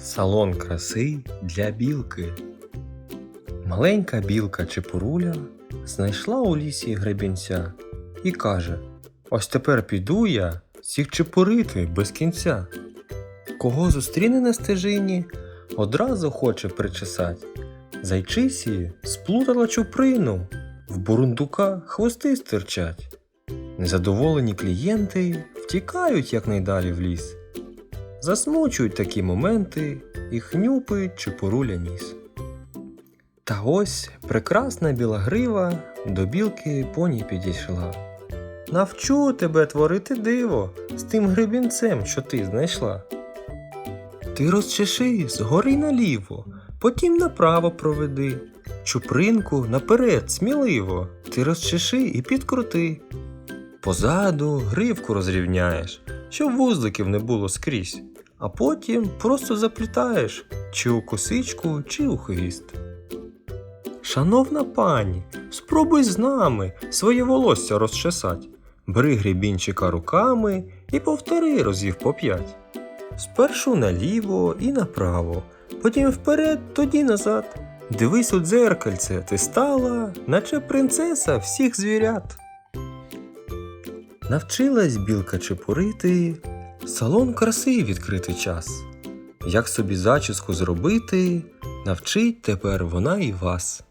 Салон краси для білки. Маленька білка Чепуруля знайшла у лісі гребінця і каже: Ось тепер піду я всіх чепурити без кінця. Кого зустріне на стежині, одразу хоче причесать. Зайчисі сплутала чуприну, в бурундука хвости стирчать. Незадоволені клієнти втікають якнайдалі в ліс. Засмучують такі моменти і хнюпить чепуруля ніс. Та ось прекрасна біла грива до білки поні підійшла. Навчу тебе творити диво з тим гребінцем, що ти знайшла. Ти розчеши згори наліво, потім направо проведи. Чупринку наперед сміливо, ти розчеши і підкрути. Позаду гривку розрівняєш, щоб вузликів не було скрізь, а потім просто заплітаєш чи у косичку, чи у хвіст. Шановна пані, спробуй з нами своє волосся розчесать. Бери гребінчика руками і повтори разів по п'ять. Спершу наліво і направо, потім вперед, тоді назад. Дивись у дзеркальце, ти стала, наче принцеса всіх звірят. Навчилась білка чепурити, салон краси відкрити час. Як собі зачіску зробити, навчить тепер вона і вас.